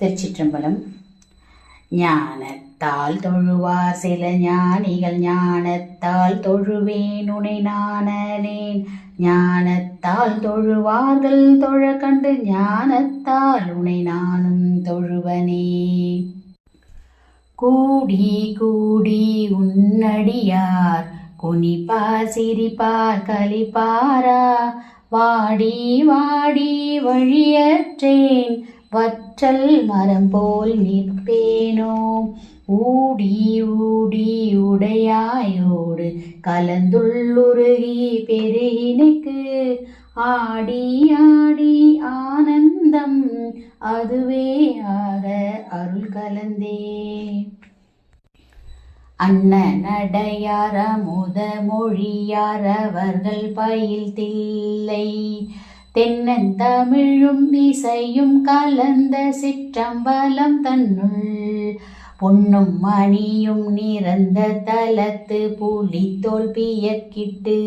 திருச்சிற்றம்பலம். ஞானத்தால் தொழுவார் சில ஞானிகள் ஞானத்தால் தொழுவேன் உனை நாணலேன் ஞானத்தால் தொழுவார்கள் தொழ கண்டு ஞானத்தால் உனை நானும் தொழுவனே. கூடி கூடி உன்னடியார் குனிப்பார் சிரிப்பார் கலிப்பாரா வாடி வாடி வழியற்றேன். வற்றல் மரம் போல் நிற்பேனோ? ஊடி ஊடி உடையாயோடு கலந்துள்ளுருகி பெருகினுக்கு. ஆடி ஆடி ஆனந்தம் அதுவே ஆக அருள் கலந்தே. அண்ணனடையார முத மொழியார் அவர்கள் பயில் தில்லை தென்னந்தமிழும் இசையும் கலந்த சிற்றம்பலம் தன்னுள் பொன்னும் மணியும் நிறந்த தலத்து புலித்தோல் பியக்கிட்டு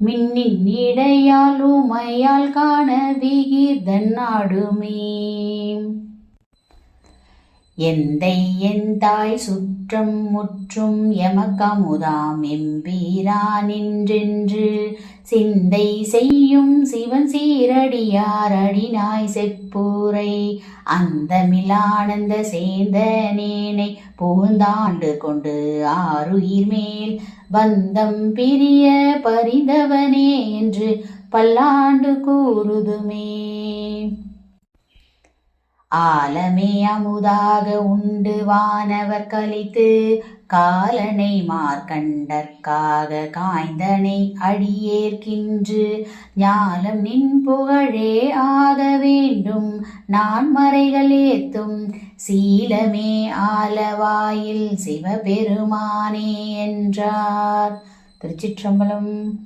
மின்னின் இடையால் உமையால் காண விகிர்தன் நாடுமே. எந்தை என் தாய் சுற்றம் முற்றும் எமக்கமுதாம் எம்பீரா நின்றென்று. சிந்தை செய்யும் சிவன் சீரடியார் அடிநாய் செப்பூரை. அந்த மிலானந்த சேந்த நேனை புகுந்தாண்டு கொண்டு ஆறுயிர் மேல். பந்தம் பிரிய பரிதவனே என்று பல்லாண்டு கூறுதுமே. ஆலமே அமுதாக உண்டு வானவர் கழித்து காலனை மார்க்கண்டற்காக காய்ந்தனை அடியேற்கின்று ஞாலம் நின் புகழே ஆக வேண்டும் நான் மறைகள் ஏத்தும் சீலமே ஆலவாயில் சிவபெருமானே என்றார். திருச்சிற்றம்பலம்